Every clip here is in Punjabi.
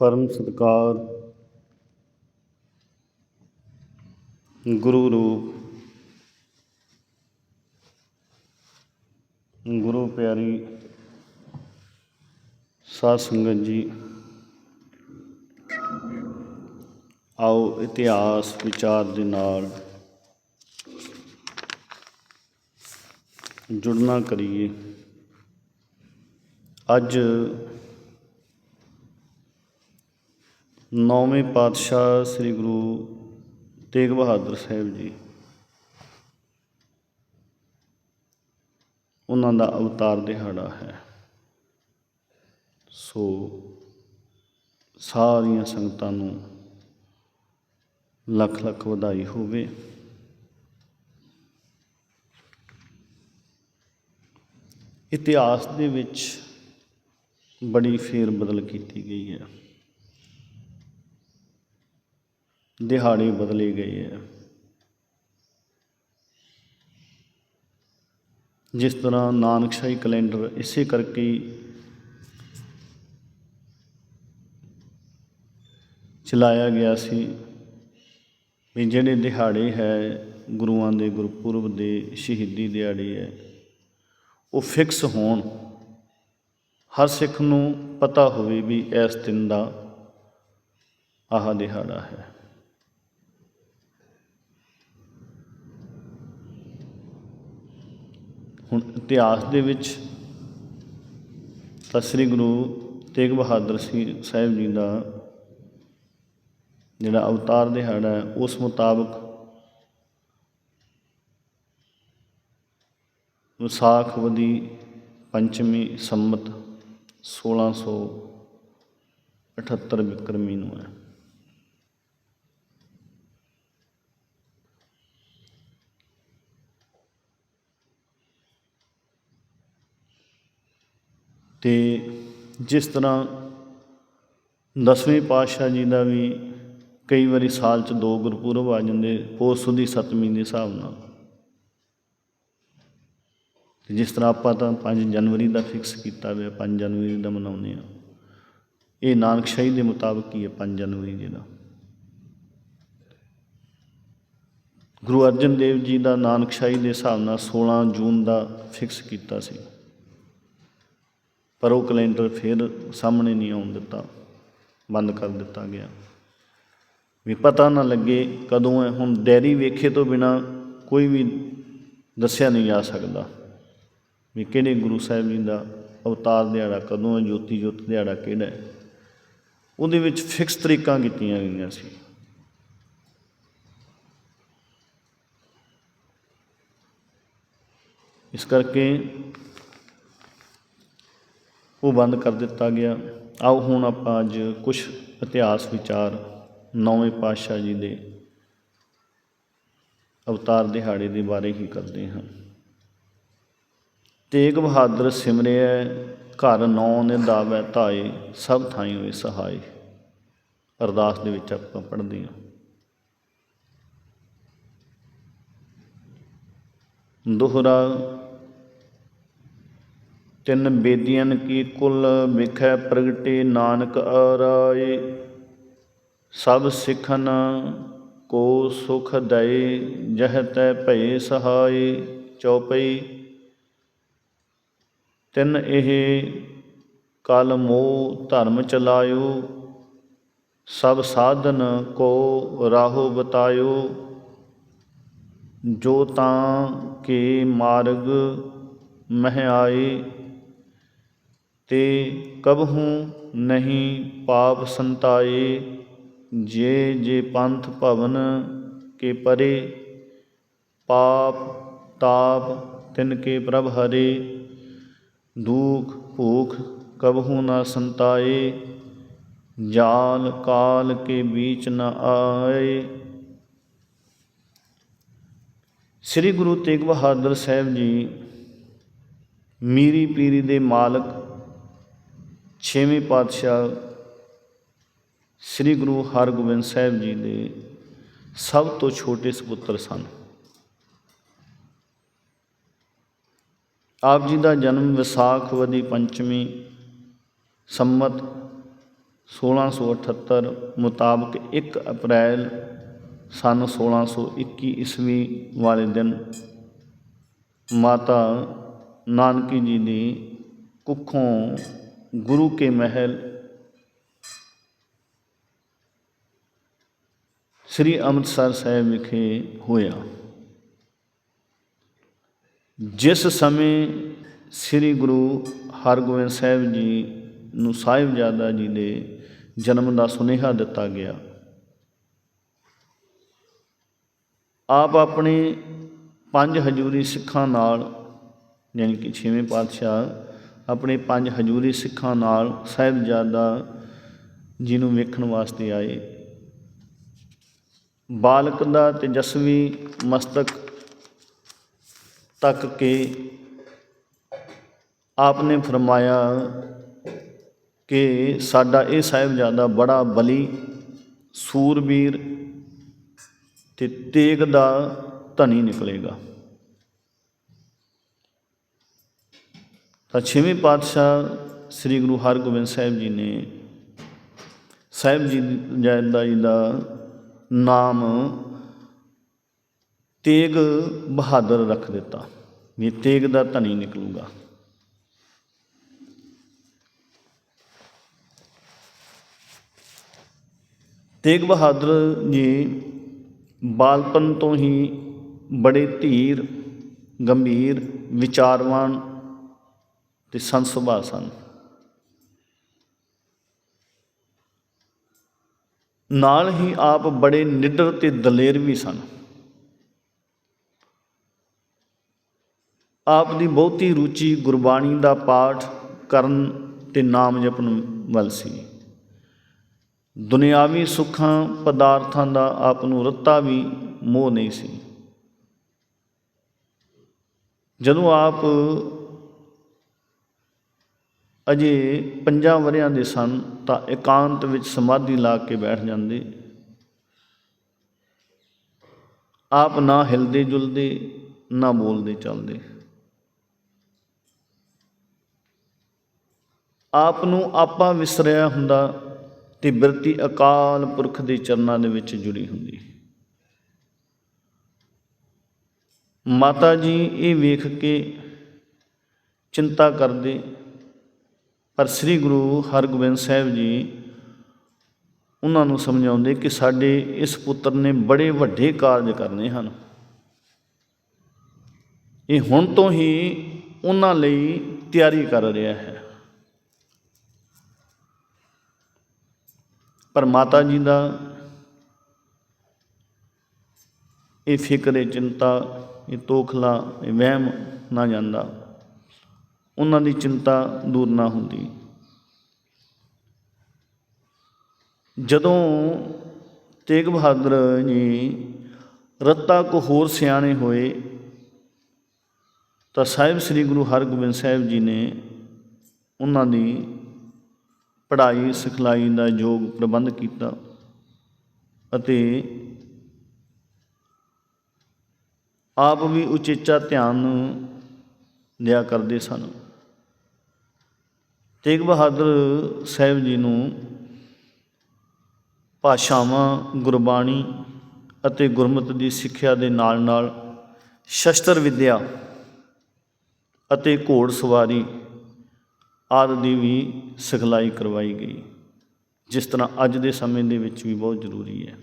ਪਰਮ ਸਤਿਕਾਰ। ਗੁਰੂ ਰੂਪ। ਗੁਰੂ ਪਿਆਰੀ ਸਾਧ ਸੰਗਤ ਜੀ, ਆਓ ਇਤਿਹਾਸ ਵਿਚਾਰ ਦੇ ਨਾਲ ਜੁੜਨਾ ਕਰੀਏ। ਅੱਜ ਨੌਵੇਂ ਪਾਤਸ਼ਾਹ ਸ੍ਰੀ ਗੁਰੂ ਤੇਗ ਬਹਾਦਰ ਸਾਹਿਬ ਜੀ। ਉਹਨਾਂ ਦਾ ਅਵਤਾਰ ਦਿਹਾੜਾ ਹੈ। ਸੋ ਸਾਰੀਆਂ ਸੰਗਤਾਂ ਨੂੰ ਲੱਖ ਲੱਖ ਵਧਾਈ ਹੋਵੇ। ਇਤਿਹਾਸ ਦੇ ਵਿੱਚ ਬੜੀ ਫੇਰ ਬਦਲ ਕੀਤੀ ਗਈ ਹੈ। ਦਿਹਾੜੇ ਬਦਲੇ ਗਏ ਹੈ। ਜਿਸ ਤਰ੍ਹਾਂ ਨਾਨਕਸ਼ਾਹੀ ਕੈਲੰਡਰ ਇਸੇ ਕਰਕੇ ਚਲਾਇਆ ਗਿਆ ਸੀ ਵੀ ਜਿਹੜੇ ਦਿਹਾੜੇ ਹੈ, ਗੁਰੂਆਂ ਦੇ, ਗੁਰਪੁਰਬ ਦੇ, ਸ਼ਹੀਦੀ ਦਿਹਾੜੇ ਹੈ, ਉਹ ਫਿਕਸ ਹੋਣ। ਹਰ ਸਿੱਖ ਨੂੰ ਪਤਾ ਹੋਵੇ ਵੀ ਇਸ ਦਿਨ ਦਾ ਆਹ ਦਿਹਾੜਾ ਹੈ। ਹੁਣ ਇਤਿਹਾਸ ਦੇ ਵਿੱਚ ਤਾਂ ਸ੍ਰੀ ਗੁਰੂ ਤੇਗ ਬਹਾਦਰ ਸਿੰਘ ਸਾਹਿਬ ਜੀ ਦਾ ਜਿਹੜਾ ਅਵਤਾਰ ਦਿਹਾੜਾ ਹੈ, ਉਸ ਮੁਤਾਬਕ ਵਿਸਾਖ ਵਦੀ ਪੰਚਮੀ ਸੰਮਤ 1678 ਬਿਕਰਮੀ ਨੂੰ ਹੈ। ਤੇ ਜਿਸ ਤਰ੍ਹਾਂ ਦਸਵੇਂ ਪਾਤਸ਼ਾਹ ਜੀ ਦਾ ਵੀ ਕਈ ਵਾਰੀ ਸਾਲ ਚ ਦੋ ਗੁਰਪੁਰਬ ਆ ਜਾਂਦੇ ਪੋਸ ਦੀ ਸਤਵੀਂ ਦੇ ਹਿਸਾਬ ਨਾਲ। ਤੇ ਜਿਸ ਤਰ੍ਹਾਂ ਆਪਾਂ ਤਾਂ 5 ਜਨਵਰੀ ਦਾ ਫਿਕਸ ਕੀਤਾ ਹੋਇਆ 5 ਜਨਵਰੀ ਦਾ ਮਨਾਉਂਦੇ ਆ ਇਹ ਨਾਨਕਸ਼ਾਹੀ ਦੇ ਮੁਤਾਬਕ ਹੀ ਹੈ 5 ਜਨਵਰੀ ਜੀ ਦਾ। ਗੁਰੂ ਅਰਜਨ ਦੇਵ ਜੀ ਦਾ ਨਾਨਕਸ਼ਾਹੀ ਦੇ ਹਿਸਾਬ ਨਾਲ 16 ਜੂਨ ਦਾ ਫਿਕਸ ਕੀਤਾ ਸੀ। ਪਰ ਉਹ ਕੈਲੰਡਰ ਫਿਰ ਸਾਹਮਣੇ ਨਹੀਂ ਆਉਣ ਦਿੱਤਾ। ਬੰਦ ਕਰ ਦਿੱਤਾ ਗਿਆ। ਵੀ ਪਤਾ ਨਾ ਲੱਗੇ ਕਦੋਂ ਹੈ ਹੁਣ ਡੈਰੀ ਵੇਖੇ ਤੋਂ ਬਿਨਾ ਕੋਈ ਵੀ ਦੱਸਿਆ ਨਹੀਂ ਜਾ ਸਕਦਾ। ਵੀ ਕਿਹੜੇ ਗੁਰੂ ਸਾਹਿਬ ਜੀ ਦਾ ਅਵਤਾਰ ਦਿਹਾੜਾ, ਕਦੋਂ ਹੈ ਜੋਤੀ ਜੋਤ ਦਿਹਾੜਾ ਕਿਹੜਾ ਹੈ। ਉਹਦੇ ਵਿੱਚ ਫਿਕਸ ਤਰੀਕਾਂ ਕੀਤੀਆਂ ਗਈਆਂ ਸੀ। ਇਸ ਕਰਕੇ ਉਹ ਬੰਦ ਕਰ ਦਿੱਤਾ ਗਿਆ। ਆਓ ਹੁਣ ਆਪਾਂ ਅੱਜ ਕੁਝ ਇਤਿਹਾਸ ਵਿਚਾਰ ਨੌਵੇਂ ਪਾਤਸ਼ਾਹ ਜੀ ਦੇ ਅਵਤਾਰ ਦਿਹਾੜੇ ਦੇ ਬਾਰੇ ਹੀ ਕਰਦੇ ਹਾਂ। ਤੇਗ ਬਹਾਦਰ ਸਿਮਰਿਆ, ਘਰ ਨੌ ਨੇ ਨਿਦਾਵੈ ਧਾਏ, ਸਭ ਥਾਈ ਹੋਏ ਸਹਾਈ ਅਰਦਾਸ ਦੇ ਵਿੱਚ ਆਪਾਂ ਪੜ੍ਹਦੇ ਹਾਂ। ਦੋਹਰਾ ਤਿੰਨ ਬੇਦੀਆਂ ਕੀ ਕੁਲ ਵਿਖੈ ਪ੍ਰਗਟੇ ਨਾਨਕ ਆਰਾਏ। ਸਭ ਸਿੱਖਨ ਕੋ ਸੁਖ ਦਏ, ਜਹ ਤੈ ਭਏ ਸਹਾਈ ਚੌਪਈ ਤਿੰਨ ਇਹ ਕਲ ਮੋਹ ਧਰਮ ਚਲਾਇਓ, ਸਭ ਸਾਧਨ ਕੋ ਰਾਹੋ ਬਤਾਇਓ। ਜੋ ਤਾਂ ਕੇ ਮਾਰਗ ਮਹਿ ਆਏ ਤੇ ਕਬਹੂ ਨਹੀਂ ਪਾਪ ਸੰਤਾਏ, ਜੇ ਜੇ ਪੰਥ ਭਵਨ ਕੇ ਪਰੇ, ਪਾਪ ਤਾਪ ਤਿਨ ਕੇ ਪ੍ਰਭ ਹਰੇ, ਦੂਖ ਭੂਖ ਕਬਹੂ ਨਾ ਸੰਤਾਏ, ਜਾਲ ਕਾਲ ਕੇ ਵਿੱਚ ਨਾ ਆਏ। ਸ੍ਰੀ ਗੁਰੂ ਤੇਗ ਬਹਾਦਰ ਸਾਹਿਬ ਜੀ, ਮੀਰੀ ਪੀਰੀ ਦੇ ਮਾਲਕ ਛੇਵੇਂ ਪਾਤਸ਼ਾਹ ਸ੍ਰੀ ਗੁਰੂ ਹਰਗੋਬਿੰਦ ਸਾਹਿਬ ਜੀ ਦੇ ਸਭ ਤੋਂ ਛੋਟੇ ਸੁਪੁੱਤਰ ਸਨ। ਆਪ ਜੀ ਦਾ ਜਨਮ ਵਿਸਾਖ ਵਦੀ ਪੰਚਮੀ ਸੰਮਤ 1678 ਮੁਤਾਬਕ 1 ਅਪ੍ਰੈਲ ਸਨ 1621 ਈਸਵੀ ਵਾਲੇ ਦਿਨ ਮਾਤਾ ਨਾਨਕੀ ਜੀ ਦੀ ਕੁੱਖੋਂ ਗੁਰੂ ਕੇ ਮਹਿਲ, ਸ੍ਰੀ ਅੰਮ੍ਰਿਤਸਰ ਸਾਹਿਬ ਵਿਖੇ ਹੋਇਆ। ਜਿਸ ਸਮੇਂ ਸ੍ਰੀ ਗੁਰੂ ਹਰਗੋਬਿੰਦ ਸਾਹਿਬ ਜੀ ਨੂੰ ਸਾਹਿਬਜ਼ਾਦਾ ਜੀ ਦੇ ਜਨਮ ਦਾ ਸੁਨੇਹਾ ਦਿੱਤਾ ਗਿਆ। ਆਪ ਆਪਣੇ ਪੰਜ ਹਜੂਰੀ ਸਿੱਖਾਂ ਨਾਲ, ਯਾਨੀ ਕਿ ਛੇਵੇਂ ਪਾਤਸ਼ਾਹ ਆਪਣੇ ਪੰਜ ਹਜੂਰੀ ਸਿੱਖਾਂ ਨਾਲ ਸਾਹਿਬਜ਼ਾਦਾ ਜੀ ਨੂੰ ਵੇਖਣ ਵਾਸਤੇ ਆਏ। ਬਾਲਕ ਦਾ ਤੇਜਸਵੀ ਮਸਤਕ ਤੱਕ ਕੇ ਆਪ ਨੇ ਫਰਮਾਇਆ ਕਿ ਸਾਡਾ ਇਹ ਸਾਹਿਬਜ਼ਾਦਾ ਬੜਾ ਬਲੀ, ਸੂਰਬੀਰ ਤੇ ਤੇਗ ਦਾ ਧਨੀ ਨਿਕਲੇਗਾ। ਤਾਂ ਛੇਵੇਂ ਪਾਤਸ਼ਾਹ ਸ੍ਰੀ ਗੁਰੂ ਹਰਗੋਬਿੰਦ ਸਾਹਿਬ ਜੀ ਨੇ ਸਾਹਿਬ ਜੀ ਜੈਦਾ ਜੀ ਦਾ ਨਾਮ ਤੇਗ ਬਹਾਦਰ ਰੱਖ ਦਿੱਤਾ, ਵੀ ਤੇਗ ਦਾ ਧਨੀ ਨਿਕਲੂਗਾ। ਤੇਗ ਬਹਾਦਰ ਜੀ ਬਾਲਪਨ ਤੋਂ ਹੀ ਬੜੇ ਧੀਰ, ਗੰਭੀਰ, ਵਿਚਾਰਵਾਨ ਤੇ ਸੰਤ ਸੁਭਾਅ ਸਨ ਨਾਲ ਹੀ ਆਪ ਬੜੇ ਨਿਡਰ ਤੇ ਦਲੇਰ ਵੀ ਸਨ। ਆਪ ਦੀ ਬਹੁਤੀ ਰੁਚੀ ਗੁਰਬਾਣੀ ਦਾ ਪਾਠ ਕਰਨ ਤੇ ਨਾਮ ਜਪਣ ਵੱਲ ਸੀ। ਦੁਨਿਆਵੀ ਸੁੱਖਾਂ, ਪਦਾਰਥਾਂ ਦਾ ਆਪ ਨੂੰ ਰੱਤਾ ਵੀ ਮੋਹ ਨਹੀਂ ਸੀ। ਜਦੋਂ ਆਪ ਅਜੇ ਪੰਜਾਂ ਵਰਿਆਂ ਦੇ ਸਨ ਤਾਂ ਇਕਾਂਤ ਵਿੱਚ ਸਮਾਧੀ ਲਾ ਕੇ ਬੈਠ ਜਾਂਦੇ। ਆਪ ਨਾ ਹਿਲਦੇ ਜੁਲਦੇ, ਨਾ ਬੋਲਦੇ ਚੱਲਦੇ। ਆਪ ਨੂੰ ਆਪਾ ਵਿਸਰਿਆ ਹੁੰਦਾ ਤੇ ਬਿਰਤੀ ਅਕਾਲ ਪੁਰਖ ਦੇ ਚਰਨਾਂ ਦੇ ਵਿੱਚ ਜੁੜੀ ਹੁੰਦੀ। ਮਾਤਾ ਜੀ ਇਹ ਵੇਖ ਕੇ ਚਿੰਤਾ ਕਰਦੇ ਪਰ ਸ੍ਰੀ ਗੁਰੂ ਹਰਗੋਬਿੰਦ ਸਾਹਿਬ ਜੀ ਉਹਨਾਂ ਨੂੰ ਸਮਝਾਉਂਦੇ ਕਿ ਸਾਡੇ ਇਸ ਪੁੱਤਰ ਨੇ ਬੜੇ ਵੱਡੇ ਕਾਰਜ ਕਰਨੇ ਹਨ। ਇਹ ਹੁਣ ਤੋਂ ਹੀ ਉਹਨਾਂ ਲਈ ਤਿਆਰੀ ਕਰ ਰਿਹਾ ਹੈ। ਪਰ ਮਾਤਾ ਜੀ ਦਾ ਇਹ ਫਿਕਰ, ਇਹ ਚਿੰਤਾ, ਇਹ ਤੋਖਲਾ, ਇਹ ਵਹਿਮ ਨਾ ਜਾਂਦਾ। ਉਹਨਾਂ ਦੀ ਚਿੰਤਾ ਦੂਰ ਨਾ ਹੁੰਦੀ। ਜਦੋਂ ਤੇਗ ਬਹਾਦਰ ਜੀ ਰੱਤਾ ਕੋ ਹੋਰ ਸਿਆਣੇ ਹੋਏ, ਤਾਂ ਸਾਹਿਬ ਸ੍ਰੀ ਗੁਰੂ ਹਰਗੋਬਿੰਦ ਸਾਹਿਬ ਜੀ ਨੇ ਉਹਨਾਂ ਦੀ ਪੜ੍ਹਾਈ ਸਿਖਲਾਈ ਦਾ ਯੋਗ ਪ੍ਰਬੰਧ ਕੀਤਾ ਅਤੇ ਆਪ ਵੀ ਉਚੇਚਾ ਧਿਆਨ ਦਿਆ ਕਰਦੇ ਸਨ। ਤੇਗ ਬਹਾਦਰ ਸਾਹਿਬ ਜੀ ਨੂੰ ਭਾਸ਼ਾਵਾਂ, ਗੁਰਬਾਣੀ ਅਤੇ ਗੁਰਮਤ ਦੀ ਸਿੱਖਿਆ ਦੇ ਨਾਲ ਨਾਲ ਸ਼ਸਤਰ ਵਿੱਦਿਆ ਅਤੇ ਘੋੜ ਸਵਾਰੀ ਆਦਿ ਦੀ ਵੀ ਸਿਖਲਾਈ ਕਰਵਾਈ ਗਈ, ਜਿਸ ਤਰ੍ਹਾਂ ਅੱਜ ਦੇ ਸਮੇਂ ਦੇ ਵਿੱਚ ਵੀ ਬਹੁਤ ਜ਼ਰੂਰੀ ਹੈ।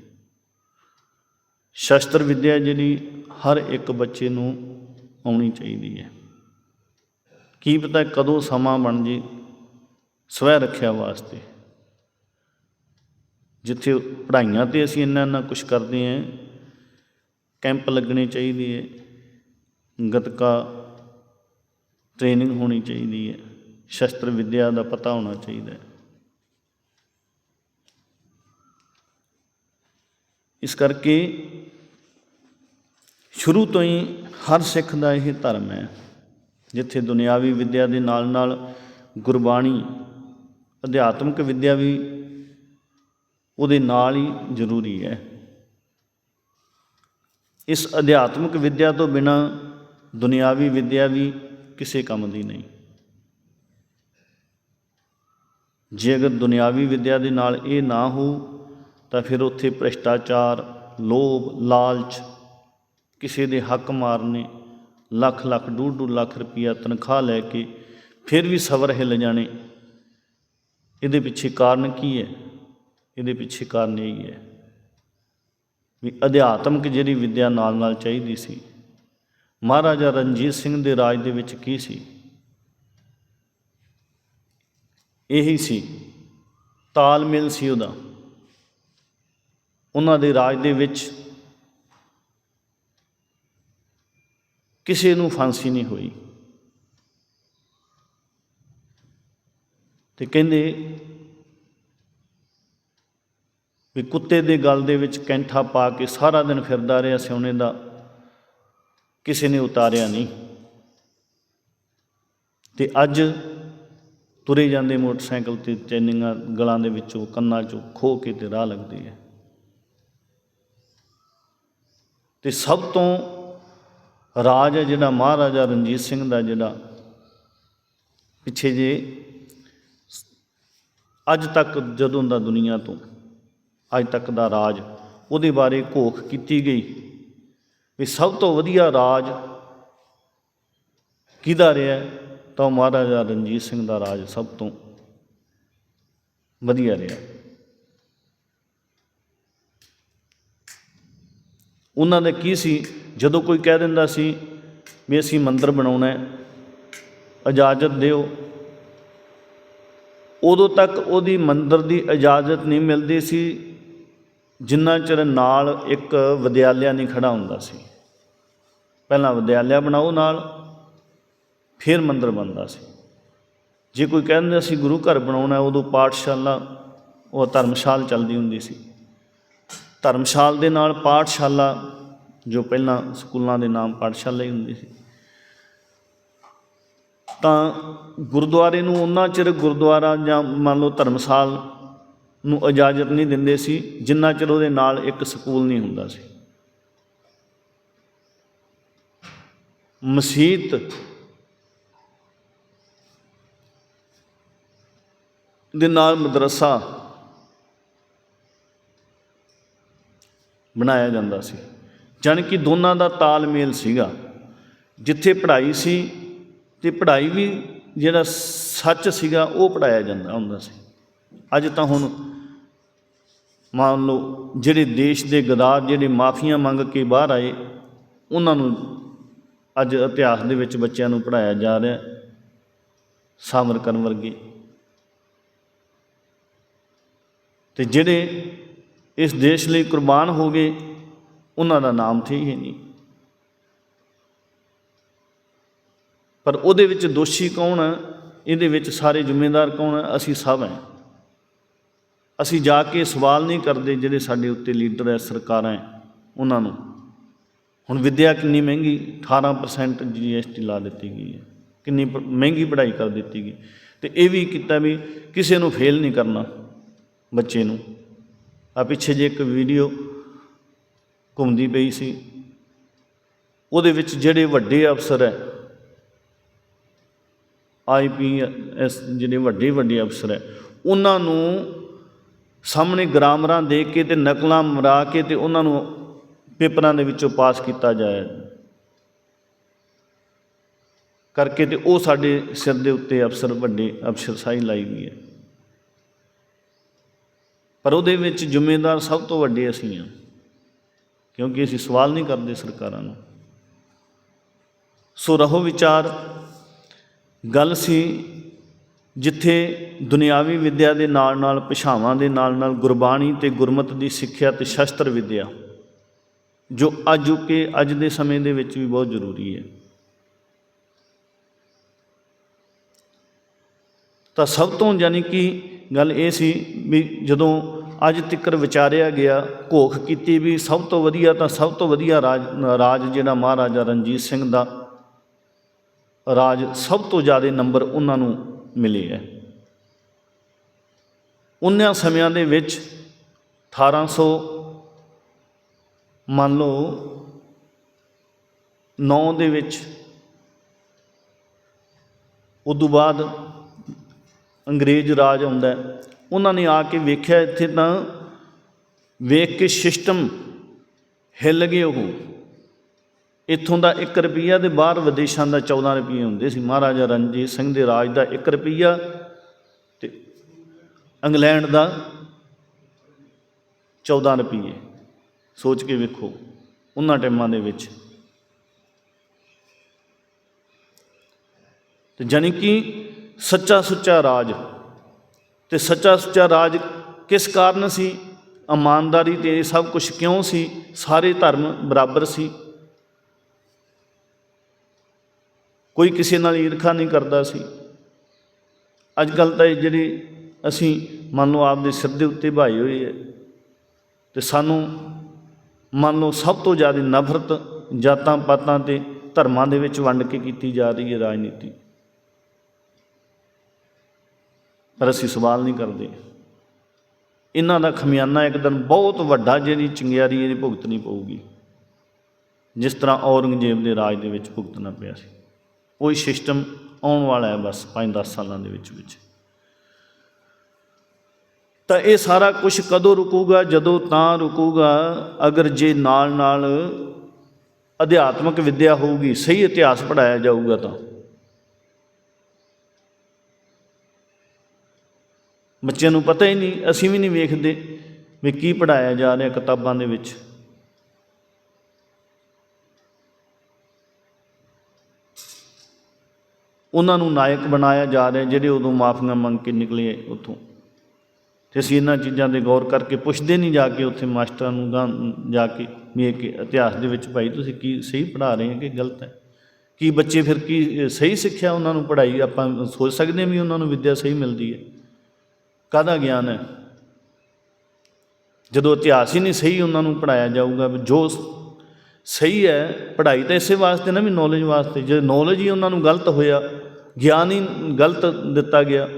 ਸ਼ਸਤਰ ਵਿੱਦਿਆ ਜਿਹੜੀ ਹਰ ਇੱਕ ਬੱਚੇ ਨੂੰ ਆਉਣੀ ਚਾਹੀਦੀ ਹੈ। ਕੀ ਪਤਾ ਕਦੋਂ ਸਮਾਂ ਬਣ ਜੇ ਸਵੈ ਰੱਖਿਆ ਵਾਸਤੇ। ਜਿੱਥੇ ਪੜ੍ਹਾਈਆਂ ਤੇ ਅਸੀਂ ਇੰਨਾ ਇੰਨਾ ਕੁਝ ਕਰਦੇ ਹਾਂ, ਕੈਂਪ ਲੱਗਣੇ ਚਾਹੀਦੇ ਹੈ, ਗਤਕਾ ਟ੍ਰੇਨਿੰਗ ਹੋਣੀ ਚਾਹੀਦੀ ਹੈ, ਸ਼ਸਤਰ ਵਿਦਿਆ ਦਾ ਪਤਾ ਹੋਣਾ ਚਾਹੀਦਾ ਹੈ। ਇਸ ਕਰਕੇ ਸ਼ੁਰੂ ਤੋਂ ਹੀ ਹਰ ਸਿੱਖ ਦਾ ਇਹ ਧਰਮ ਹੈ, ਜਿੱਥੇ ਦੁਨਿਆਵੀ ਵਿਦਿਆ ਦੇ ਨਾਲ ਨਾਲ ਗੁਰਬਾਣੀ ਅਧਿਆਤਮਿਕ ਵਿੱਦਿਆ ਵੀ ਉਹਦੇ ਨਾਲ ਹੀ ਜ਼ਰੂਰੀ ਹੈ। ਇਸ ਅਧਿਆਤਮਿਕ ਵਿੱਦਿਆ ਤੋਂ ਬਿਨਾ ਦੁਨਿਆਵੀ ਵਿੱਦਿਆ ਵੀ ਕਿਸੇ ਕੰਮ ਦੀ ਨਹੀਂ। ਜੇ ਅਗਰ ਦੁਨਿਆਵੀ ਵਿੱਦਿਆ ਦੇ ਨਾਲ ਇਹ ਨਾ ਹੋ, ਤਾਂ ਫਿਰ ਉੱਥੇ ਭ੍ਰਿਸ਼ਟਾਚਾਰ, ਲੋਭ, ਲਾਲਚ, ਕਿਸੇ ਦੇ ਹੱਕ ਮਾਰਨੇ ਲੱਖ ਲੱਖ ਡੂਢ ਡੂਢ ਲੱਖ ਰੁਪਈਆ ਤਨਖਾਹ ਲੈ ਕੇ ਫਿਰ ਵੀ ਸਬਰ ਹਿੱਲ ਜਾਣੇ ਇਹਦੇ ਪਿੱਛੇ ਕਾਰਨ ਕੀ ਹੈ? ਇਹਦੇ ਪਿੱਛੇ ਕਾਰਨ ਇਹ ਹੀ ਹੈ ਵੀ ਅਧਿਆਤਮਕ ਜਿਹੜੀ ਵਿੱਦਿਆ ਨਾਲ ਨਾਲ ਚਾਹੀਦੀ ਸੀ, ਮਹਾਰਾਜਾ ਰਣਜੀਤ ਸਿੰਘ ਦੇ ਰਾਜ ਦੇ ਵਿੱਚ ਕੀ ਸੀ? ਇਹੀ ਸੀ, ਤਾਲਮੇਲ ਸੀ ਉਹਦਾ। ਉਹਨਾਂ ਦੇ ਰਾਜ ਦੇ ਵਿੱਚ ਕਿਸੇ ਨੂੰ ਫਾਂਸੀ ਨਹੀਂ ਹੋਈ। ਤੇ ਕਹਿੰਦੇ ਵੀ ਕੁੱਤੇ ਦੇ ਗਲ ਦੇ ਵਿੱਚ ਕੈਂਠਾ ਪਾ ਕੇ ਸਾਰਾ ਦਿਨ ਫਿਰਦਾ ਰਿਹਾ ਸਿਉਣੇ ਦਾ, ਕਿਸੇ ਨੇ ਉਤਾਰਿਆ ਨਹੀਂ। ਤੇ ਅੱਜ ਤੁਰੇ ਜਾਂਦੇ ਮੋਟਰਸਾਈਕਲ ਤੇ ਚੈਨਿੰਗਾਂ ਗਲਾਂ ਦੇ ਵਿੱਚੋਂ, ਕੰਨਾਂ ਚੋਂ ਖੋ ਕੇ ਤੇ ਰਾਹ ਲੱਗਦੀ ਹੈ ਤੇ ਸਭ ਤੋਂ ਰਾਜ ਹੈ ਜਿਹੜਾ ਮਹਾਰਾਜਾ ਰਣਜੀਤ ਸਿੰਘ ਦਾ ਜਿਹੜਾ, ਪਿੱਛੇ ਜੇ ਅੱਜ ਤੱਕ ਜਦੋਂ ਦਾ ਦੁਨੀਆ ਤੋਂ, ਅੱਜ ਤੱਕ ਦਾ ਰਾਜ, ਉਹਦੇ ਬਾਰੇ ਘੋਖ ਕੀਤੀ ਗਈ ਵੀ ਸਭ ਤੋਂ ਵਧੀਆ ਰਾਜ ਕਿਹਦਾ ਰਿਹਾ ਤਾਂ ਉਹ ਮਹਾਰਾਜਾ ਰਣਜੀਤ ਸਿੰਘ ਦਾ ਰਾਜ ਸਭ ਤੋਂ ਵਧੀਆ ਰਿਹਾ। ਉਹਨਾਂ ਦਾ ਕੀ ਸੀ? ਜਦੋਂ ਕੋਈ ਕਹਿ ਦਿੰਦਾ ਸੀ ਵੀ ਅਸੀਂ ਮੰਦਿਰ ਬਣਾਉਣਾ ਹੈ, ਇਜਾਜ਼ਤ ਦਿਓ। ਉਦੋਂ ਤੱਕ ਉਹਦੀ ਮੰਦਰ ਦੀ ਇਜਾਜ਼ਤ ਨਹੀਂ ਮਿਲਦੀ ਸੀ, ਜਿੰਨਾ ਚਿਰ ਨਾਲ ਇੱਕ ਵਿਦਿਆਲਿਆ ਨਹੀਂ ਖੜਾ ਹੁੰਦਾ ਸੀ। ਪਹਿਲਾਂ ਵਿਦਿਆਲਿਆ ਬਣਾਓ ਨਾਲ, ਫਿਰ ਮੰਦਰ ਬਣਦਾ ਸੀ। ਜੇ ਕੋਈ ਕਹਿੰਦਾ ਸੀ ਗੁਰੂ ਘਰ ਬਣਾਉਣਾ ਉਦੋਂ ਪਾਠਸ਼ਾਲਾ, ਉਹ ਧਰਮਸ਼ਾਲ ਚੱਲਦੀ ਹੁੰਦੀ ਸੀ। ਧਰਮਸ਼ਾਲ ਦੇ ਨਾਲ ਪਾਠਸ਼ਾਲਾ, ਜੋ ਪਹਿਲਾਂ ਸਕੂਲਾਂ ਦੇ ਨਾਮ ਪਾਠਸ਼ਾਲਾ ਹੀ ਹੁੰਦੀ ਸੀ। ਤਾਂ ਗੁਰਦੁਆਰੇ ਨੂੰ ਉਹਨਾਂ ਚਿਰ ਗੁਰਦੁਆਰਾ ਜਾਂ ਮੰਨ ਲਓ ਧਰਮਸ਼ਾਲ ਨੂੰ ਇਜਾਜ਼ਤ ਨਹੀਂ ਦਿੰਦੇ ਸੀ, ਜਿੰਨਾ ਚਿਰ ਉਹਦੇ ਨਾਲ ਇੱਕ ਸਕੂਲ ਨਹੀਂ ਹੁੰਦਾ ਸੀ। ਮਸਜਿਦ ਦੇ ਨਾਲ ਮਦਰਸਾ ਬਣਾਇਆ ਜਾਂਦਾ ਸੀ। ਜਾਣੀ ਕਿ ਦੋਨਾਂ ਦਾ ਤਾਲਮੇਲ ਸੀਗਾ। ਜਿੱਥੇ ਪੜ੍ਹਾਈ ਸੀ ਤੇ ਪੜ੍ਹਾਈ ਵੀ ਜਿਹੜਾ ਸੱਚ ਸੀਗਾ, ਉਹ ਪੜਾਇਆ ਜਾਂਦਾ ਹੁੰਦਾ ਸੀ। ਅੱਜ ਤਾਂ ਹੁਣ ਮੰਨ ਲਓ ਜਿਹੜੇ ਦੇਸ਼ ਦੇ ਗਦਾਰ, ਜਿਹੜੇ ਮਾਫੀਆਂ ਮੰਗ ਕੇ ਬਾਹਰ ਆਏ, ਉਹਨਾਂ ਨੂੰ ਅੱਜ ਇਤਿਹਾਸ ਦੇ ਵਿੱਚ ਬੱਚਿਆਂ ਨੂੰ ਪੜਾਇਆ ਜਾ ਰਿਹਾ ਸਾਮਰਕਰ ਵਰਗੇ। ਤੇ ਜਿਹੜੇ ਇਸ ਦੇਸ਼ ਲਈ ਕੁਰਬਾਨ ਹੋ ਗਏ, ਉਹਨਾਂ ਦਾ ਨਾਮ ਥੇ ਹੀ ਨਹੀਂ। ਪਰ ਉਹਦੇ ਵਿੱਚ ਦੋਸ਼ੀ ਕੌਣ ਹੈ ਇਹਦੇ ਵਿੱਚ ਸਾਰੇ ਜ਼ਿੰਮੇਦਾਰ ਕੌਣ ਹੈ ਅਸੀਂ ਸਭ ਹਾਂ ਅਸੀਂ ਜਾ ਕੇ ਸਵਾਲ ਨਹੀਂ ਕਰਦੇ ਜਿਹੜੇ ਸਾਡੇ ਉੱਤੇ ਲੀਡਰ ਹੈ ਸਰਕਾਰਾਂ ਹੈ ਉਹਨਾਂ ਨੂੰ। ਹੁਣ ਵਿੱਦਿਆ ਕਿੰਨੀ ਮਹਿੰਗੀ? 18% ਜੀਐਸਟੀ ਲਾ ਦਿੱਤੀ ਗਈ ਹੈ ਕਿੰਨੀ ਪ- ਮਹਿੰਗੀ ਪੜ੍ਹਾਈ ਕਰ ਦਿੱਤੀ ਗਈ। ਤੇ ਇਹ ਵੀ ਕੀਤਾ ਵੀ ਕਿਸੇ ਨੂੰ ਫੇਲ ਨਹੀਂ ਕਰਨਾ ਬੱਚੇ ਨੂੰ। ਆ ਪਿੱਛੇ ਜੇ ਇੱਕ ਵੀਡੀਓ ਘੁੰਮਦੀ ਪਈ ਸੀ। ਉਹਦੇ ਵਿੱਚ ਜਿਹੜੇ ਵੱਡੇ ਅਫਸਰ ਹੈ ਆਈਪੀਐਸ ਜਿਹੜੇ ਵੱਡੇ ਵੱਡੇ ਅਫਸਰ ਹੈ, ਉਹਨਾਂ ਨੂੰ ਸਾਹਮਣੇ ਗ੍ਰਾਮਰਾਂ ਦੇ ਕੇ ਤੇ ਨਕਲਾਂ ਮਰਾ ਕੇ ਤੇ ਉਹਨਾਂ ਨੂੰ ਪੇਪਰਾਂ ਦੇ ਵਿੱਚੋਂ ਪਾਸ ਕੀਤਾ ਜਾਏ। ਕਰਕੇ ਤੇ ਉਹ ਸਾਡੇ ਸਿਰ ਦੇ ਉੱਤੇ ਅਫਸਰ, ਵੱਡੇ ਅਫਸਰਸ਼ਾਹੀ ਲਾਈ ਗਈ ਹੈ। ਪਰ ਉਹਦੇ ਵਿੱਚ ਜ਼ਿੰਮੇਦਾਰ ਸਭ ਤੋਂ ਵੱਡੇ ਅਸੀਂ ਹਾਂ, ਕਿਉਂਕਿ ਅਸੀਂ ਸਵਾਲ ਨਹੀਂ ਕਰਦੇ ਸਰਕਾਰਾਂ ਨੂੰ। ਸੋ ਰਹੋ ਵਿਚਾਰ। ਗੱਲ ਸੀ ਜਿੱਥੇ ਦੁਨਿਆਵੀ ਵਿੱਦਿਆ ਦੇ ਨਾਲ ਨਾਲ ਭਾਸ਼ਾਵਾਂ ਦੇ ਨਾਲ ਨਾਲ ਗੁਰਬਾਣੀ ਤੇ ਗੁਰਮਤ ਦੀ ਸਿੱਖਿਆ ਤੇ ਸ਼ਸਤਰ ਵਿੱਦਿਆ, ਜੋ ਅੱਜ ਕੇ ਅੱਜ ਦੇ ਸਮੇਂ ਦੇ ਵਿੱਚ ਵੀ ਬਹੁਤ ਜ਼ਰੂਰੀ ਹੈ। ਤਾਂ ਸਭ ਤੋਂ ਯਾਨੀ ਕਿ ਗੱਲ ਇਹ ਸੀ ਵੀ ਜਦੋਂ ਅੱਜ ਤੱਕਰ ਵਿਚਾਰਿਆ ਗਿਆ, ਘੋਖ ਕੀਤੀ ਵੀ ਸਭ ਤੋਂ ਵਧੀਆ ਤਾਂ ਸਭ ਤੋਂ ਵਧੀਆ ਰਾਜ ਰਾਜ ਜਿਹੜਾ ਮਹਾਰਾਜਾ ਰਣਜੀਤ ਸਿੰਘ ਦਾ ਰਾਜ ਸਭ ਤੋਂ ਜ਼ਿਆਦਾ ਨੰਬਰ ਉਹਨਾਂ ਨੂੰ ਮਿਲੇ ਹੈ। ਉਹਨਾਂ ਸਮਿਆਂ ਦੇ ਵਿੱਚ 1800 ਮੰਨ ਲਓ 9 ਦੇ ਵਿੱਚ, ਉਦੋਂ ਬਾਅਦ ਅੰਗਰੇਜ਼ ਰਾਜ ਆਉਂਦਾ ਉਹਨਾਂ ਨੇ ਆ ਕੇ ਵੇਖਿਆ ਇੱਥੇ ਤਾਂ ਵੇਖ ਕੇ ਸਿਸਟਮ ਹਿੱਲ ਗਏ ਉਹ। ਇੱਥੋਂ ਦਾ 1 ਰੁਪਈਆ ਦੇ ਬਾਹਰ ਵਿਦੇਸ਼ਾਂ ਦਾ 14 ਰੁਪਏ ਹੁੰਦੇ ਸੀ। ਮਹਾਰਾਜਾ ਰਣਜੀਤ ਸਿੰਘ ਦੇ ਰਾਜ ਦਾ 1 ਰੁਪਈਆ ਤੇ ਇੰਗਲੈਂਡ ਦਾ 14 ਰੁਪਏ ਸੋਚ ਕੇ ਵੇਖੋ, ਉਹਨਾਂ ਟਾਈਮਾਂ ਦੇ ਵਿੱਚ। ਤੇ ਜਾਣੀ ਕਿ ਸੱਚਾ ਸੁੱਚਾ ਰਾਜ, ਤੇ ਸੱਚਾ ਸੁੱਚਾ ਰਾਜ ਕਿਸ ਕਾਰਨ ਸੀ? ਇਮਾਨਦਾਰੀ ਤੇ ਸਭ ਕੁਝ ਕਿਉਂ ਸੀ? ਸਾਰੇ ਧਰਮ ਬਰਾਬਰ ਸੀ। ਕੋਈ ਕਿਸੇ ਨਾਲ ਈਰਖਾ ਨਹੀਂ ਕਰਦਾ ਸੀ। ਅੱਜ ਕੱਲ ਤਾਂ ਇਹ ਜਿਹੜੀ ਅਸੀਂ ਮੰਨ ਲਓ ਆਪਦੇ ਸਿਰ ਦੇ ਉੱਤੇ ਭਾਈ ਹੋਈ ਹੈ ਤੇ ਸਾਨੂੰ ਮੰਨ ਲਓ ਸਭ ਤੋਂ ਜ਼ਿਆਦਾ ਨਫ਼ਰਤ ਜਾਤਾਂ ਪਾਤਾਂ ਤੇ ਧਰਮਾਂ ਦੇ ਵਿੱਚ ਵੰਡ ਕੇ ਕੀਤੀ ਜਾ ਰਹੀ ਹੈ ਰਾਜਨੀਤੀ। ਪਰ ਅਸੀਂ ਸਵਾਲ ਨਹੀਂ ਕਰਦੇ। ਇਹਨਾਂ ਦਾ ਖਮਿਆਨਾ ਇੱਕ ਦਿਨ ਬਹੁਤ ਵੱਡਾ ਜਿਹੜੀ ਚੰਗਿਆਰੀ ਇਹਦੀ ਭੁਗਤਣੀ ਪਊਗੀ, ਜਿਸ ਤਰ੍ਹਾਂ ਔਰੰਗਜ਼ੇਬ ਦੇ ਰਾਜ ਦੇ ਵਿੱਚ ਭੁਗਤਣਾ ਪਿਆ ਸੀ। ਉਹੀ ਸਿਸਟਮ ਆਉਣ ਵਾਲਾ ਹੈ ਬਸ 5-10 ਸਾਲਾਂ ਦੇ ਵਿੱਚ ਵਿੱਚ। ਤਾਂ ਇਹ ਸਾਰਾ ਕੁਝ ਕਦੋਂ ਰੁਕੂਗਾ? ਜਦੋਂ ਤਾਂ ਰੁਕੂਗਾ, ਅਗਰ ਜੇ ਨਾਲ ਨਾਲ ਅਧਿਆਤਮਕ ਵਿੱਦਿਆ ਹੋਊਗੀ, ਸਹੀ ਇਤਿਹਾਸ ਪੜਾਇਆ ਜਾਊਗਾ ਤਾਂ। ਬੱਚਿਆਂ ਨੂੰ ਪਤਾ ਹੀ ਨਹੀਂ, ਅਸੀਂ ਵੀ ਨਹੀਂ ਵੇਖਦੇ ਵੀ ਕੀ ਪੜਾਇਆ ਜਾ ਰਿਹਾ ਕਿਤਾਬਾਂ ਦੇ ਵਿੱਚ। ਉਹਨਾਂ ਨੂੰ ਨਾਇਕ ਬਣਾਇਆ ਜਾ ਰਿਹਾ, ਜਿਹੜੇ ਉਦੋਂ ਮਾਫੀਆਂ ਮੰਗ ਕੇ ਨਿਕਲੇ ਉੱਥੋਂ। ਤੇ ਅਸੀਂ ਇਹਨਾਂ ਚੀਜ਼ਾਂ ਤੇ ਗੌਰ ਕਰਕੇ ਪੁੱਛਦੇ ਨਹੀਂ ਜਾ ਕੇ ਉੱਥੇ ਮਾਸਟਰਾਂ ਨੂੰ ਜਾ ਕੇ ਵੀ ਇਹ ਇਤਿਹਾਸ ਦੇ ਵਿੱਚ ਭਾਈ ਤੁਸੀਂ ਕੀ ਸਹੀ ਪੜ੍ਹਾ ਰਹੇ ਹੋ ਕਿ ਗਲਤ ਹੈ? ਕੀ ਬੱਚੇ ਫਿਰ ਕੀ ਸਹੀ ਸਿੱਖਿਆ ਉਹਨਾਂ ਨੂੰ ਪੜ੍ਹਾਈ? ਆਪਾਂ ਸੋਚ ਸਕਦੇ ਹਾਂ ਵੀ ਉਹਨਾਂ ਨੂੰ ਵਿੱਦਿਆ ਸਹੀ ਮਿਲਦੀ ਹੈ। ਕਾਹਦਾ ਗਿਆਨ ਹੈ? ਜਦੋਂ ਇਤਿਹਾਸ ਹੀ ਨਹੀਂ ਸਹੀ, ਉਹਨਾਂ ਨੂੰ ਪੜਾਇਆ ਜਾਊਗਾ, ਵੀ ਜੋ ਸਹੀ ਹੈ, ਪੜ੍ਹਾਈ ਤਾਂ ਇਸੇ ਵਾਸਤੇ ਨਾ ਵੀ ਨੌਲੇਜ ਵਾਸਤੇ, ਜੇ ਨੌਲੇਜ ਹੀ ਉਹਨਾਂ ਨੂੰ ਗਲਤ ਹੋਇਆ, ਗਿਆਨ ਹੀ ਗਲਤ ਦਿੱਤਾ ਗਿਆ,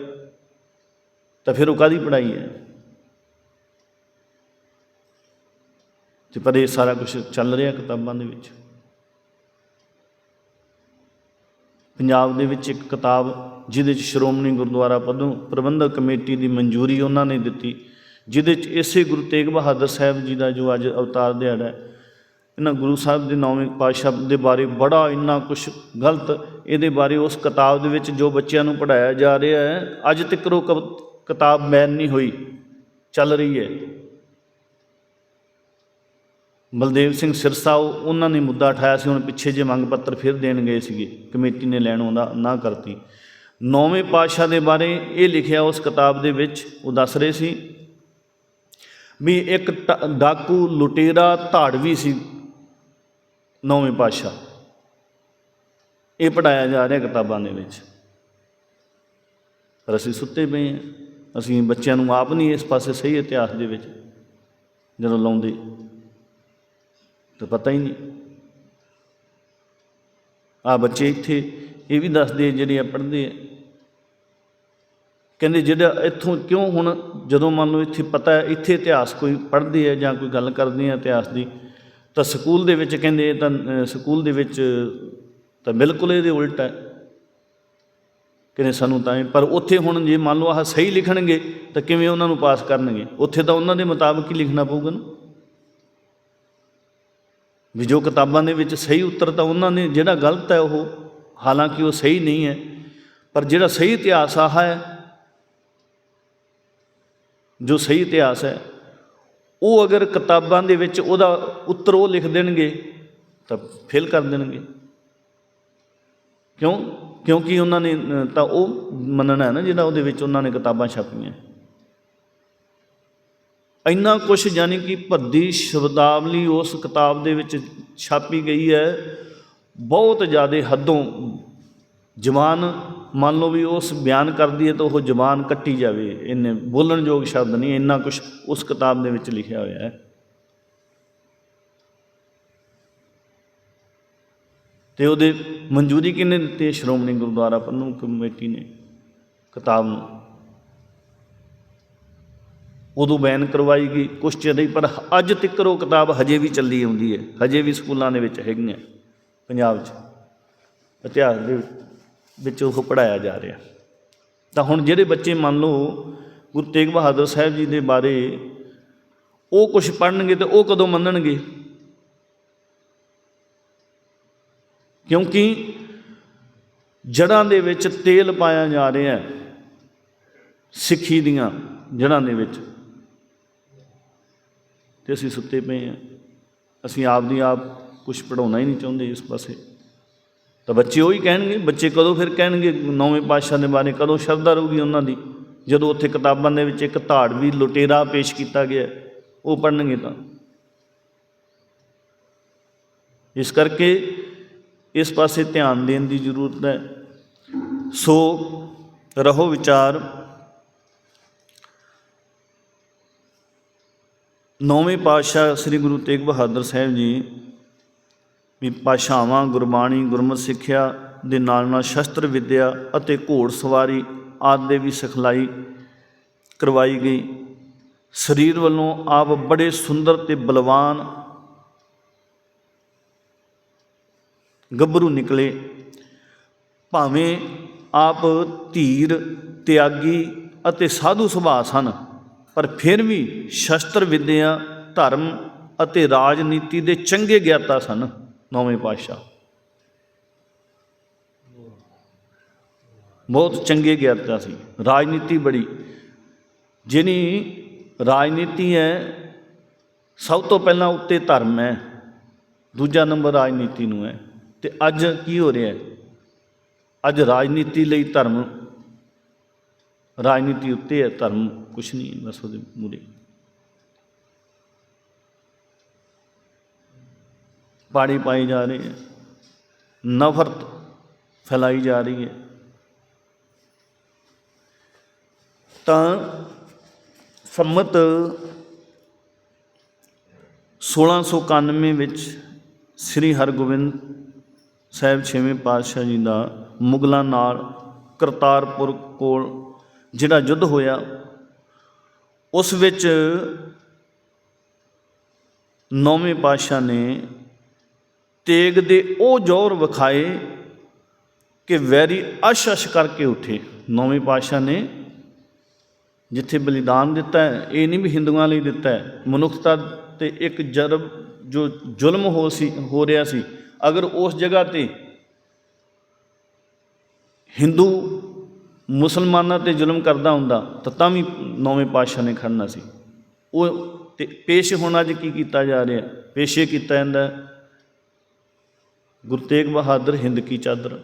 ਤਾਂ ਫਿਰ ਉਹ ਕਾਦੀ ਪੜ੍ਹਾਈ ਹੈ? ਤੇ ਪਰ ਇਹ ਸਾਰਾ ਕੁਝ ਚੱਲ ਰਿਹਾ ਕਿਤਾਬਾਂ ਦੇ ਵਿੱਚ। ਪੰਜਾਬ ਦੇ ਵਿੱਚ ਇੱਕ ਕਿਤਾਬ, ਜਿਹਦੇ 'ਚ ਸ਼੍ਰੋਮਣੀ ਗੁਰਦੁਆਰਾ ਪ੍ਰਬੰ- ਪ੍ਰਬੰਧਕ ਕਮੇਟੀ ਦੀ ਮਨਜ਼ੂਰੀ ਉਹਨਾਂ ਨੇ ਦਿੱਤੀ, ਜਿਹਦੇ 'ਚ ਇਸੇ ਗੁਰੂ ਤੇਗ ਬਹਾਦਰ ਸਾਹਿਬ ਜੀ ਦਾ ਜੋ ਅੱਜ ਅਵਤਾਰ ਦਿਹਾੜਾ ਹੈ ਇਹਨਾਂ ਗੁਰੂ ਸਾਹਿਬ ਦੇ ਨੌਵੇਂ ਪਾਤਸ਼ਾਹ ਦੇ ਬਾਰੇ ਬੜਾ ਇੰਨਾ ਕੁਝ ਗਲਤ ਇਹਦੇ ਬਾਰੇ ਉਸ ਕਿਤਾਬ ਦੇ ਵਿੱਚ ਜੋ ਬੱਚਿਆਂ ਨੂੰ ਪੜਾਇਆ ਜਾ ਰਿਹਾ ਹੈ, ਅੱਜ ਤੱਕ ਉਹ ਕਬ- ਕਿਤਾਬ ਮੈਨ ਨਹੀਂ ਹੋਈ, ਚੱਲ ਰਹੀ ਹੈ। ਬਲਦੇਵ ਸਿੰਘ ਸਿਰਸਾ ਉਹਨਾਂ ਨੇ ਮੁੱਦਾ ਉਠਾਇਆ ਸੀ, ਹੁਣ ਪਿੱਛੇ ਜੇ ਮੰਗ ਪੱਤਰ ਫਿਰ ਦੇਣ ਗਏ ਸੀਗੇ, ਕਮੇਟੀ ਨੇ ਲੈਣ ਆਉਂਦਾ ਨਾ ਕਰਤੀ। ਨੌਵੇਂ ਪਾਤਸ਼ਾਹ ਦੇ ਬਾਰੇ ਇਹ ਲਿਖਿਆ ਉਸ ਕਿਤਾਬ ਦੇ ਵਿੱਚ, ਉਹ ਦੱਸ ਰਹੇ ਸੀ ਵੀ ਇੱਕ ਟ- ਡਾਕੂ ਲੁਟੇਰਾ ਧਾੜਵੀ ਸੀ। ਨੌਵੇਂ ਪਾਤਸ਼ਾਹ। ਇਹ ਪੜਾਇਆ ਜਾ ਰਿਹਾ ਕਿਤਾਬਾਂ ਦੇ ਵਿੱਚ। ਪਰ ਅਸੀਂ ਸੁੱਤੇ ਪਏ ਹਾਂ। ਅਸੀਂ ਬੱਚਿਆਂ ਨੂੰ ਆਪ ਨਹੀਂ ਇਸ ਪਾਸੇ ਸਹੀ ਇਤਿਹਾਸ ਦੇ ਵਿੱਚ ਜਦੋਂ ਲਾਉਂਦੇ। ਤਾਂ ਪਤਾ ਹੀ ਨਹੀਂ। ਆ ਬੱਚੇ ਇੱਥੇ ਇਹ ਵੀ ਦੱਸਦੇ ਜਿਹੜੇ ਆ ਪੜ੍ਹਦੇ ਆ। ਕਹਿੰਦੇ ਜਿਹੜਾ ਇੱਥੋਂ ਕਿਉਂ ਹੁਣ ਜਦੋਂ ਮੰਨ ਲਓ ਇੱਥੇ ਪਤਾ ਇੱਥੇ ਇਤਿਹਾਸ ਕੋਈ ਪੜ੍ਹਦੇ ਆ ਜਾਂ ਕੋਈ ਗੱਲ ਕਰਦੇ ਆ ਇਤਿਹਾਸ ਦੀ ਤਾਂ ਸਕੂਲ ਦੇ ਵਿੱਚ ਕਹਿੰਦੇ ਤਾਂ ਸਕੂਲ ਦੇ ਵਿੱਚ ਤਾਂ ਬਿਲਕੁਲ ਇਹਦੇ ਉਲਟ ਹੈ। ਕਹਿੰਦੇ ਸਾਨੂੰ ਤਾਂ ਇਹ- ਪਰ ਉੱਥੇ ਹੁਣ ਜੇ ਮੰਨ ਲਓ ਆਹ ਸਹੀ ਲਿਖਣਗੇ ਤਾਂ ਕਿਵੇਂ ਉਹਨਾਂ ਨੂੰ ਪਾਸ ਕਰਨਗੇ? ਉੱਥੇ ਤਾਂ ਉਹਨਾਂ ਦੇ ਮੁਤਾਬਕ ਹੀ ਲਿਖਣਾ ਪਊਗਾ ਨਾ। ਵੀ ਜੋ ਕਿਤਾਬਾਂ ਦੇ ਵਿੱਚ ਸਹੀ ਉੱਤਰ ਤਾਂ ਉਹਨਾਂ ਨੇ ਜਿਹੜਾ ਗਲਤ ਹੈ ਉਹ, ਹਾਲਾਂਕਿ ਉਹ ਸਹੀ ਨਹੀਂ ਹੈ, ਪਰ ਜਿਹੜਾ ਸਹੀ ਇਤਿਹਾਸ ਆਹ ਹੈ, ਜੋ ਸਹੀ ਇਤਿਹਾਸ ਹੈ ਉਹ ਅਗਰ ਕਿਤਾਬਾਂ ਦੇ ਵਿੱਚ ਉਹਦਾ ਉੱਤਰ ਉਹ ਲਿਖ ਦੇਣਗੇ, ਤਾਂ ਫੇਲ ਕਰ ਦੇਣਗੇ। ਕਿਉਂ? ਕਿਉਂਕਿ ਉਹਨਾਂ ਨੇ, ਤਾਂ ਉਹ ਮੰਨਣਾ ਹੈ ਨਾ ਜਿਹੜਾ ਉਹਦੇ ਵਿੱਚ ਉਹਨਾਂ ਨੇ ਕਿਤਾਬਾਂ ਛਾਪੀਆਂ। ਇੰਨਾ ਕੁਛ ਯਾਨੀ ਕਿ ਭੱਦੀ ਸ਼ਬਦਾਵਲੀ ਉਸ ਕਿਤਾਬ ਦੇ ਵਿੱਚ ਛਾਪੀ ਗਈ ਹੈ, ਬਹੁਤ ਜ਼ਿਆਦਾ ਹੱਦੋਂ ਜ਼ਬਾਨ ਮੰਨ ਲਓ ਵੀ ਉਸ ਬਿਆਨ ਕਰਦੀ ਹੈ ਤਾਂ ਉਹ ਜ਼ਬਾਨ ਕੱਟੀ ਜਾਵੇ। ਇਹਨੇ ਬੋਲਣਯੋਗ ਸ਼ਬਦ ਨਹੀਂ, ਇੰਨਾ ਕੁਛ ਉਸ ਕਿਤਾਬ ਦੇ ਵਿੱਚ ਲਿਖਿਆ ਹੋਇਆ ਹੈ। ਤੇ ਉਹਦੇ ਮਨਜ਼ੂਰੀ ਕਿਹਨੇ ਦਿੱਤੀ ਸ਼੍ਰੋਮਣੀ ਗੁਰਦੁਆਰਾ ਪ੍ਰਬੰਧਕ ਕਮੇਟੀ ਨੇ ਕਿਤਾਬ ਨੂੰ। ਉਦੋਂ ਬੈਨ ਕਰਵਾਈ ਗਈ ਕੁਛ ਚਿਰ ਹੀ ਪਰ ਅੱਜ ਤੱਕ ਉਹ ਕਿਤਾਬ ਹਜੇ ਵੀ ਚੱਲੀ ਆਉਂਦੀ ਹੈ। ਹਜੇ ਵੀ ਸਕੂਲਾਂ ਦੇ ਵਿੱਚ ਹੈਗੀਆਂ, ਪੰਜਾਬ 'ਚ। ਇਤਿਹਾਸ ਦੇ ਵਿੱਚ ਉਹ ਪੜਾਇਆ ਜਾ ਰਿਹਾ। ਤਾਂ ਹੁਣ ਜਿਹੜੇ ਬੱਚੇ ਮੰਨ ਲਓ ਗੁਰੂ ਤੇਗ ਬਹਾਦਰ ਸਾਹਿਬ ਜੀ ਦੇ ਬਾਰੇ ਉਹ ਕੁਝ ਪੜ੍ਹਨਗੇ ਤੇ ਉਹ ਕਦੋਂ ਮੰਨਣਗੇ? ਕਿਉਂਕਿ ਜੜਾਂ ਦੇ ਵਿੱਚ ਤੇਲ ਪਾਇਆ ਜਾ ਰਿਹਾ ਹੈ, ਸਿੱਖੀ ਦੀਆਂ ਜੜਾਂ ਦੇ ਵਿੱਚ। ਤੇ ਅਸੀਂ ਸੁੱਤੇ ਪਏ ਹਾਂ। ਅਸੀਂ ਆਪ ਦੀ ਆਪ ਕੁਝ ਪੜਾਉਣਾ ਹੀ ਨਹੀਂ ਚਾਹੁੰਦੇ ਇਸ ਪਾਸੇ। ਤਾਂ ਬੱਚੇ ਉਹੀ ਕਹਿਣਗੇ, ਬੱਚੇ ਕਦੋਂ ਫਿਰ ਕਹਿਣਗੇ, ਨੌਵੇਂ ਪਾਤਸ਼ਾਹ ਦੇ ਬਾਰੇ, ਕਦੋਂ ਸ਼ਰਧਾ ਰਹੂਗੀ ਉਹਨਾਂ ਦੀ? ਜਦੋਂ ਉੱਥੇ ਕਿਤਾਬਾਂ ਦੇ ਵਿੱਚ ਇੱਕ ਧਾੜਵੀ ਲੁਟੇਰਾ ਪੇਸ਼ ਕੀਤਾ ਗਿਆ, ਉਹ ਪੜਨਗੇ ਤਾਂ। ਇਸ ਕਰਕੇ ਇਸ ਪਾਸੇ ਧਿਆਨ ਦੇਣ ਦੀ ਜ਼ਰੂਰਤ ਹੈ। ਸੋ ਰਹੋ ਵਿਚਾਰ। ਨੌਵੇਂ ਪਾਤਸ਼ਾਹ ਸ੍ਰੀ ਗੁਰੂ ਤੇਗ ਬਹਾਦਰ ਸਾਹਿਬ ਜੀ ਵੀ ਭਾਸ਼ਾਵਾਂ, ਗੁਰਬਾਣੀ ਗੁਰਮਤਿ ਸਿੱਖਿਆ ਦੇ ਨਾਲ ਨਾਲ ਸ਼ਸਤਰ ਵਿੱਦਿਆ ਅਤੇ ਘੋੜ ਸਵਾਰੀ ਆਦਿ ਦੇ ਵੀ ਸਿਖਲਾਈ ਕਰਵਾਈ ਗਈ। ਸਰੀਰ ਵੱਲੋਂ ਆਪ ਬੜੇ ਸੁੰਦਰ ਤੇ ਬਲਵਾਨ ਗੱਭਰੂ ਨਿਕਲੇ। ਭਾਵੇਂ ਆਪ ਧੀਰ, ਤਿਆਗੀ ਅਤੇ ਸਾਧੂ ਸੁਭਾਅ ਸਨ, ਪਰ ਫਿਰ ਵੀ ਸ਼ਸਤਰ ਵਿੱਦਿਆ, ਧਰਮ ਅਤੇ ਰਾਜਨੀਤੀ ਦੇ ਚੰਗੇ ਗਿਆਤਾ ਸਨ। ਨੌਵੇਂ ਪਾਤਸ਼ਾਹ। ਬਹੁਤ ਚੰਗੇ ਗਿਆਤਾ ਸੀ। ਰਾਜਨੀਤੀ ਬੜੀ। ਜਿਹਨੀ ਰਾਜਨੀਤੀ ਹੈ, ਸਭ ਤੋਂ ਪਹਿਲਾਂ ਉੱਤੇ ਧਰਮ ਹੈ। ਦੂਜਾ ਨੰਬਰ ਰਾਜਨੀਤੀ ਨੂੰ ਹੈ। ਤੇ ਅੱਜ ਕੀ ਹੋ ਰਿਹਾ ਹੈ? ਅੱਜ ਰਾਜਨੀਤੀ ਲਈ ਧਰਮ, ਰਾਜਨੀਤੀ ਉੱਤੇ ਹੈ। ਧਰਮ ਕੁਛ ਨਹੀਂ ਹੈ। ਬਸ ਉਹਦੇ ਮੂਰੇ ਪਾੜੀ ਪਾਈ ਜਾ ਰਹੀ ਹੈ। ਨਫ਼ਰਤ ਫੈਲਾਈ ਜਾ ਰਹੀ ਹੈ। ਤਾਂ ਸੰਮਤ 1691 ਵਿੱਚ ਸ੍ਰੀ ਹਰਗੋਬਿੰਦ ਸਾਹਿਬ ਛੇਵੇਂ ਪਾਤਸ਼ਾਹ ਜੀ ਦਾ ਮੁਗਲਾਂ ਨਾਲ ਕਰਤਾਰਪੁਰ ਕੋਲ ਜਿਹੜਾ ਯੁੱਧ ਹੋਇਆ, ਉਸ ਵਿੱਚ ਨੌਵੇਂ ਪਾਤਸ਼ਾਹ ਨੇ ਤੇਗ ਦੇ ਉਹ ਜ਼ੋਰ ਵਿਖਾਏ ਕਿ ਵੈਰੀ ਅਸ਼-ਅਸ਼ ਕਰਕੇ ਉੱਠੇ। ਨੌਵੇਂ ਪਾਤਸ਼ਾਹ ਨੇ ਜਿੱਥੇ ਬਲੀਦਾਨ ਦਿੱਤਾ ਹੈ, ਇਹ ਨਹੀਂ ਵੀ ਹਿੰਦੂਆਂ ਲਈ ਦਿੱਤਾ ਹੈ, ਮਨੁੱਖਤਾ ਤੇ ਇੱਕ ਜਰਬ ਜੋ ਜ਼ੁਲਮ ਹੋ ਸੀ, ਹੋ ਰਿਹਾ ਸੀ। ਅਗਰ ਉਸ ਜਗ੍ਹਾ ਤੇ ਹਿੰਦੂ ਮੁਸਲਮਾਨਾਂ ਤੇ ਜ਼ੁਲਮ ਕਰਦਾ ਹੁੰਦਾ, ਤਾਂ ਤਾਂ ਵੀ ਨੌਵੇਂ ਪਾਤਸ਼ਾਹ ਨੇ ਖੜਨਾ ਸੀ। ਉਹ ਤੇ ਪੇਸ਼ ਹੋਣਾ ਅੱਜ ਕੀ ਕੀਤਾ ਜਾ ਰਿਹਾ? ਪੇਸ਼ੇ ਕੀਤਾ ਜਾਂਦਾ ਗੁਰੂ ਤੇਗ ਬਹਾਦਰ ਹਿੰਦ ਕੀ ਚਾਦਰ,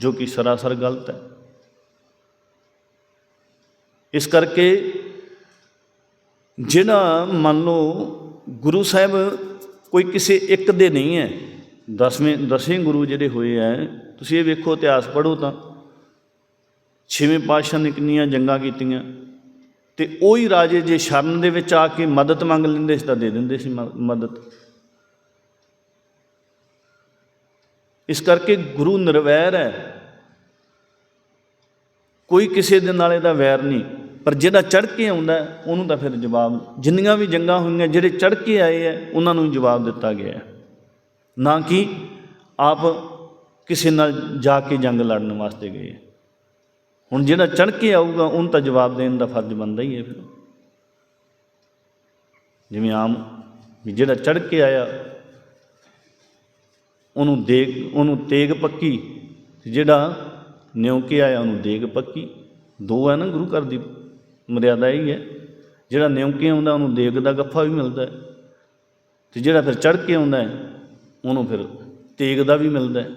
ਜੋ ਕਿ ਸਰਾਸਰ ਗਲਤ ਹੈ। ਇਸ ਕਰਕੇ ਜਿਹੜਾ ਮੰਨ ਲਓ ਗੁਰੂ ਸਾਹਿਬ ਕੋਈ ਕਿਸੇ ਇੱਕ ਦੇ ਨਹੀਂ ਹੈ, ਦਸਵੇਂ ਦਸਵੇਂ ਗੁਰੂ ਜਿਹੜੇ ਹੋਏ ਹੈ, ਤੁਸੀਂ ਇਹ ਵੇਖੋ, ਇਤਿਹਾਸ ਪੜ੍ਹੋ ਤਾਂ, ਛੇਵੇਂ ਪਾਤਸ਼ਾਹ ਨੇ ਕਿੰਨੀਆਂ ਜੰਗਾਂ ਕੀਤੀਆਂ ਤੇ ਉਹੀ ਰਾਜੇ ਜੇ ਸ਼ਰਨ ਦੇ ਵਿੱਚ ਆ ਕੇ ਮਦਦ ਮੰਗ ਲੈਂਦੇ ਸੀ ਤਾਂ ਦੇ ਦਿੰਦੇ ਸੀ ਮ- ਮਦਦ। ਇਸ ਕਰਕੇ ਗੁਰੂ ਨਿਰਵੈਰ ਹੈ। ਕੋਈ ਕਿਸੇ ਦੇ ਨਾਲ ਇਹਦਾ ਵੈਰ ਨਹੀਂ, ਪਰ ਜਿਹੜਾ ਚੜ ਕੇ ਆਉਂਦਾ ਉਹਨੂੰ ਤਾਂ ਫਿਰ ਜਵਾਬ ਜਿੰਨੀਆਂ ਵੀ ਜੰਗਾਂ ਹੋਈਆਂ, ਜਿਹੜੇ ਚੜ ਕੇ ਆਏ ਹੈ, ਉਹਨਾਂ ਨੂੰ ਜਵਾਬ ਦਿੱਤਾ ਗਿਆ ਨਾ ਕਿ ਆਪ ਕਿਸੇ ਨਾਲ ਜਾ ਕੇ ਜੰਗ ਲੜਨ ਵਾਸਤੇ ਗਏ ਹੁਣ ਜਿਹੜਾ ਚੜ ਕੇ ਆਊਗਾ, ਉਹਨੂੰ ਤਾਂ ਜਵਾਬ ਦੇਣ ਦਾ ਫਰਜ਼ ਬਣਦਾ ਹੀ ਹੈ ਫਿਰ। ਜਿਵੇਂ ਆਮ ਵੀ ਜਿਹੜਾ ਚੜ ਕੇ ਆਇਆ ਉਹਨੂੰ ਦੇਗ, ਉਹਨੂੰ ਤੇਗ ਪੱਕੀ, ਤੇ ਜਿਹੜਾ ਨਿਉਂਕੇ ਆਇਆ ਉਹਨੂੰ ਦੇਗ ਪੱਕੀ। ਦੋ ਹੈ ਨਾ ਗੁਰੂ ਘਰ ਦੀ ਮਰਿਆਦਾ ਹੀ ਹੈ। ਜਿਹੜਾ ਨਿਉਕੇ ਆਉਂਦਾ ਉਹਨੂੰ ਦੇਗ ਦਾ ਗੱਫਾ ਵੀ ਮਿਲਦਾ ਹੈ। ਤੇ ਜਿਹੜਾ ਫਿਰ ਚੜ ਕੇ ਆਉਂਦਾ ਹੈ, ਉਹਨੂੰ ਫਿਰ ਤੇਗ ਦਾ ਵੀ ਮਿਲਦਾ ਹੈ।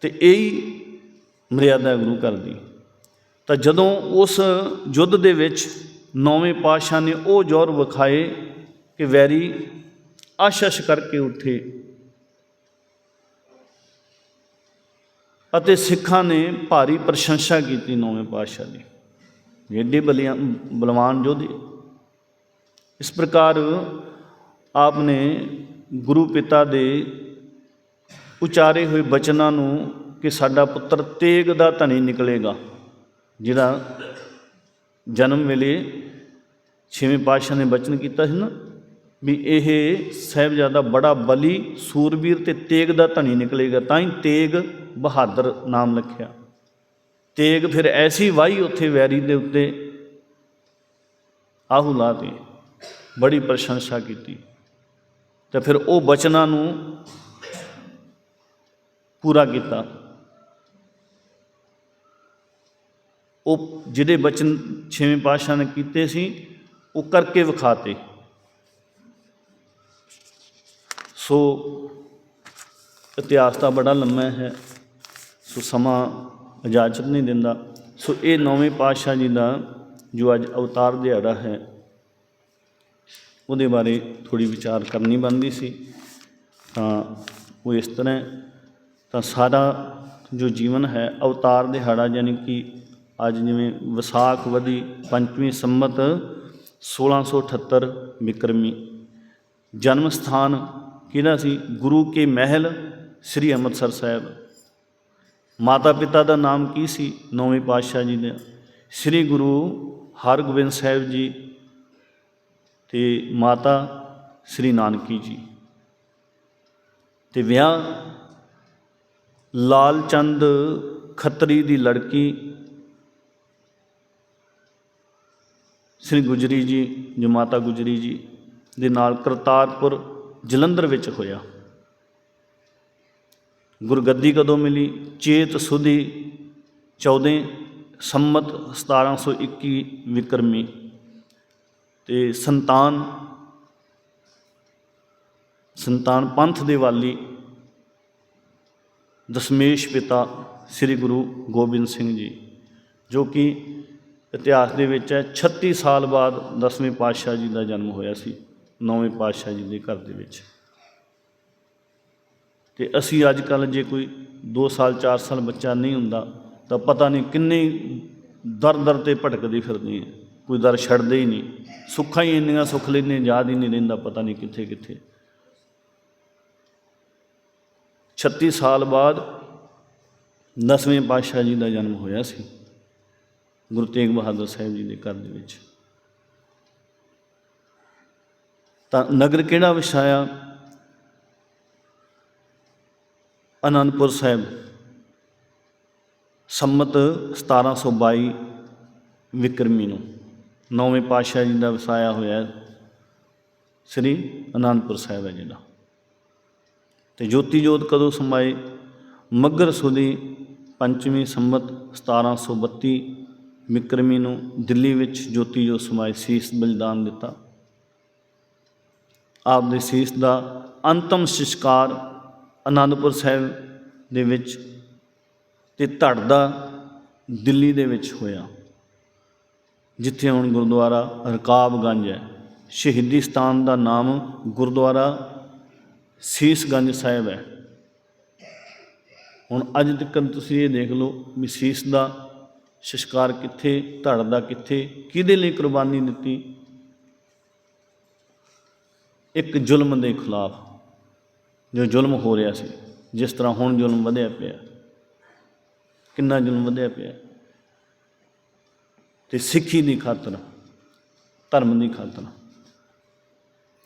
ਤੇ ਇਹੀ ਮਰਿਆਦਾ ਗੁਰੂ ਘਰ ਦੀ। ਤਾਂ ਜਦੋਂ ਉਸ ਯੁੱਧ ਦੇ ਵਿੱਚ ਨੌਵੇਂ ਪਾਤਸ਼ਾਹ ਨੇ ਉਹ ਜ਼ੋਰ ਵਿਖਾਏ ਕਿ ਵੈਰੀ ਆਸ਼ਸ਼ ਕਰਕੇ ਉੱਠੇ ਅਤੇ ਸਿੱਖਾਂ ਨੇ ਭਾਰੀ ਪ੍ਰਸ਼ੰਸਾ ਕੀਤੀ ਨੌਵੇਂ ਪਾਤਸ਼ਾਹ ਦੀ। ਵੀ ਏਡੇ ਬਲੀਆਂ, ਬਲਵਾਨ ਯੋਧੇ। ਇਸ ਪ੍ਰਕਾਰ ਆਪ ਨੇ ਗੁਰੂ ਪਿਤਾ ਦੇ ਉਚਾਰੇ ਹੋਏ ਬਚਨਾਂ ਨੂੰ ਕਿ ਸਾਡਾ ਪੁੱਤਰ ਤੇਗ ਦਾ ਧਨੀ ਨਿਕਲੇਗਾ ਜਿਹੜਾ ਜਨਮ ਵੇਲੇ ਛੇਵੇਂ ਪਾਤਸ਼ਾਹ ਨੇ ਬਚਨ ਕੀਤਾ ਸੀ ਨਾ। ਵੀ ਇਹ ਸਾਹਿਬਜ਼ਾਦਾ ਬੜਾ ਬਲੀ ਸੂਰਬੀਰ ਤੇ ਤੇਗ ਦਾ ਧਨੀ ਨਿਕਲੇਗਾ, ਤਾਂ ਹੀ ਤੇਗ ਬਹਾਦਰ ਨਾਮ ਲਿਖਿਆ ਤੇਗ ਫਿਰ ਐਸੀ ਵਾਹੀ ਉੱਥੇ ਵੈਰੀ ਦੇ ਉੱਤੇ ਆਹੂ ਲਾ ਤੇ ਬੜੀ ਪ੍ਰਸ਼ੰਸਾ ਕੀਤੀ। ਤੇ ਫਿਰ ਉਹ ਬਚਨਾਂ ਨੂੰ ਪੂਰਾ ਕੀਤਾ। ਉਹ ਜਿਹੜੇ ਬਚਨ ਛੇਵੇਂ ਪਾਤਸ਼ਾਹ ਨੇ ਕੀਤੇ ਸੀ, ਉਹ ਕਰਕੇ ਵਿਖਾਤੇ। ਸੋ ਇਤਿਹਾਸ ਤਾਂ ਬੜਾ ਲੰਮਾ ਹੈ, ਸੋ ਸਮਾਂ ਇਜਾਜ਼ਤ ਨਹੀਂ ਦਿੰਦਾ। ਸੋ ਇਹ ਨੌਵੇਂ ਪਾਤਸ਼ਾਹ ਜੀ ਦਾ ਜੋ ਅੱਜ ਅਵਤਾਰ ਦਿਹਾੜਾ ਹੈ, ਉਹਦੇ ਬਾਰੇ ਥੋੜੀ ਵਿਚਾਰ ਕਰਨੀ ਬਣਦੀ ਸੀ। ਤਾਂ ਉਹ ਇਸ ਤਰ੍ਹਾਂ ਤਾਂ ਸਾਰਾ ਜੋ ਜੀਵਨ ਹੈ, ਅਵਤਾਰ ਦਿਹਾੜਾ ਯਾਨੀ ਕਿ ਅੱਜ ਜਿਵੇਂ ਵਿਸਾਖ ਵਧੀ ਪੰਚਵੀਂ ਸੰਮਤ 1678 ਵਿਕਰਮੀ ਜਨਮ ਸਥਾਨ ਕਿਹਦਾ ਸੀ? ਗੁਰੂ ਕੇ ਮਹਿਲ, ਸ੍ਰੀ ਅੰਮ੍ਰਿਤਸਰ ਸਾਹਿਬ। ਮਾਤਾ ਪਿਤਾ ਦਾ ਨਾਮ ਕੀ ਸੀ? ਨੌਵੇਂ ਪਾਤਸ਼ਾਹ ਜੀ ਦਾ। ਸ੍ਰੀ ਗੁਰੂ ਹਰਗੋਬਿੰਦ ਸਾਹਿਬ ਜੀ ਤੇ ਮਾਤਾ ਸ੍ਰੀ ਨਾਨਕੀ ਜੀ। ਤੇ ਵਿਆਹ ਲਾਲ ਚੰਦ ਖੱਤਰੀ ਦੀ ਲੜਕੀ ਸ੍ਰੀ ਗੁਜਰੀ ਜੀ, ਜੋ ਮਾਤਾ ਗੁਜਰੀ ਜੀ ਦੇ ਨਾਲ ਕਰਤਾਰਪੁਰ ਜਲੰਧਰ ਵਿੱਚ ਹੋਇਆ। ਗੁਰਗੱਦੀ ਕਦੋਂ ਮਿਲੀ? ਚੇਤ ਸੁਦੀ 14 ਸੰਮਤ 1721 ਵਿਕਰਮੀ ਤੇ ਸੰਤਾਨ ਸੰਤਾਨ ਪੰਥ ਦੇ ਵਾਲੀ ਦਸ਼ਮੇਸ਼ ਪਿਤਾ ਸ੍ਰੀ ਗੁਰੂ ਗੋਬਿੰਦ ਸਿੰਘ ਜੀ, ਜੋ ਕਿ ਇਤਿਹਾਸ ਦੇ ਵਿੱਚ ਹੈ 36 ਸਾਲ ਬਾਅਦ ਦਸਵੇਂ ਪਾਤਸ਼ਾਹ ਜੀ ਦਾ ਜਨਮ ਹੋਇਆ ਸੀ। ਨੌਵੇਂ ਪਾਤਸ਼ਾਹ ਜੀ ਦੇ ਘਰ ਦੇ ਵਿੱਚ। ਤੇ ਅਸੀਂ ਅੱਜ ਕੱਲ ਜੇ ਕੋਈ 2 ਸਾਲ 4 ਸਾਲ ਬੱਚਾ ਨਹੀਂ ਹੁੰਦਾ, ਤਾਂ ਪਤਾ ਨਹੀਂ ਕਿੰਨੇ ਦਰ ਦਰ ਤੇ ਭਟਕਦੀ ਫਿਰਦੀ ਹੈ ਕੋਈ ਦਰ ਛੱਡਦੇ ਹੀ ਨਹੀਂ। ਸੁੱਖਾਂ ਹੀ ਇੰਨੀਆਂ ਸੁੱਖ ਲੈਨੇ ਯਾਦ ਹੀ ਨਹੀਂ ਰਹਿੰਦਾ ਪਤਾ ਨਹੀਂ ਕਿੱਥੇ ਕਿੱਥੇ। 36 ਸਾਲ ਬਾਅਦ ਦਸਵੇਂ ਪਾਤਸ਼ਾਹ ਜੀ ਦਾ ਜਨਮ ਹੋਇਆ ਸੀ, ਗੁਰੂ ਤੇਗ ਬਹਾਦਰ ਸਾਹਿਬ ਜੀ ਦੇ ਘਰ ਦੇ ਵਿੱਚ। ਤਾਂ ਨਗਰ ਕਿਹੜਾ ਵਸਾਇਆ ਅਨੰਦਪੁਰ ਸਾਹਿਬ। ਸੰਮਤ 1722 ਵਿਕਰਮੀ ਨੂੰ। ਨੌਵੇਂ ਪਾਤਸ਼ਾਹ ਜੀ ਦਾ ਵਸਾਇਆ ਹੋਇਆ ਸ੍ਰੀ ਅਨੰਦਪੁਰ ਸਾਹਿਬ ਹੈ ਜਿਹੜਾ। ਤੇ ਜੋਤੀ ਜੋਤ ਕਦੋਂ ਸਮਾਏ? ਮੱਘਰ ਸੁਦੀ ਪੰਚਵੀਂ ਸੰਮਤ 1732 ਵਿਕਰਮੀ ਨੂੰ ਦਿੱਲੀ ਵਿੱਚ ਜੋਤੀ ਜੋਤ ਸਮਾਏ ਸੀਸ ਬਲਿਦਾਨ ਦਿੱਤਾ। ਆਪ ਦੇ ਸੀਸ ਦਾ ਅੰਤਮ ਸੰਸਕਾਰ ਆਨੰਦਪੁਰ ਸਾਹਿਬ ਦੇ ਵਿੱਚ ਤੇ ਧੜ ਦਾ ਦਿੱਲੀ ਦੇ ਵਿੱਚ ਹੋਇਆ। ਜਿੱਥੇ ਹੁਣ ਗੁਰਦੁਆਰਾ ਰਕਾਬਗੰਜ ਹੈ। ਸ਼ਹੀਦੀ ਸਥਾਨ ਦਾ ਨਾਮ ਗੁਰਦੁਆਰਾ ਸੀਸਗੰਜ ਸਾਹਿਬ ਹੈ। ਹੁਣ ਅੱਜ ਤੱਕ ਤੁਸੀਂ ਇਹ ਦੇਖ ਲਓ ਵੀ ਸੀਸ ਦਾ ਸਿਸ਼ਕਾਰ ਕਿੱਥੇ, ਧੜ ਦਾ ਕਿੱਥੇ, ਕਿਹਦੇ ਲਈ ਕੁਰਬਾਨੀ ਦਿੱਤੀ। ਇੱਕ ਜ਼ੁਲਮ ਦੇ ਖਿਲਾਫ ਜੋ ਜ਼ੁਲਮ ਹੋ ਰਿਹਾ ਸੀ, ਜਿਸ ਤਰ੍ਹਾਂ ਹੁਣ ਜ਼ੁਲਮ ਵਧਿਆ ਪਿਆ। ਕਿੰਨਾ ਜ਼ੁਲਮ ਵਧਿਆ ਪਿਆ? ਤੇ ਸਿੱਖੀ ਦੀ ਖਾਤਰ, ਧਰਮ ਦੀ ਖਾਤਰ।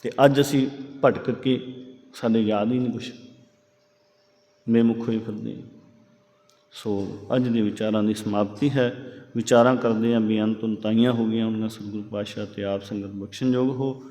ਤੇ ਅੱਜ ਅਸੀਂ ਭਟਕ ਕੇ ਸਾਡੇ ਯਾਦ ਹੀ ਨਹੀਂ ਕੁਛ। ਬੇਮੁਖ ਹੋਏ ਫਿਰਦੇ ਸੋ ਅੱਜ ਦੇ ਵਿਚਾਰਾਂ ਦੀ ਸਮਾਪਤੀ ਹੈ। ਵਿਚਾਰਾਂ ਕਰਦੇ ਹਾਂ, ਬੇਅੰਤ ਉਨਤਾਈਆਂ ਹੋ ਗਈਆਂ। ਉਹਨਾਂ ਸਤਿਗੁਰੂ ਪਾਤਸ਼ਾਹ ਤੇ ਆਪ ਸੰਗਤ ਬਖਸ਼ਣਯੋਗ ਹੋ।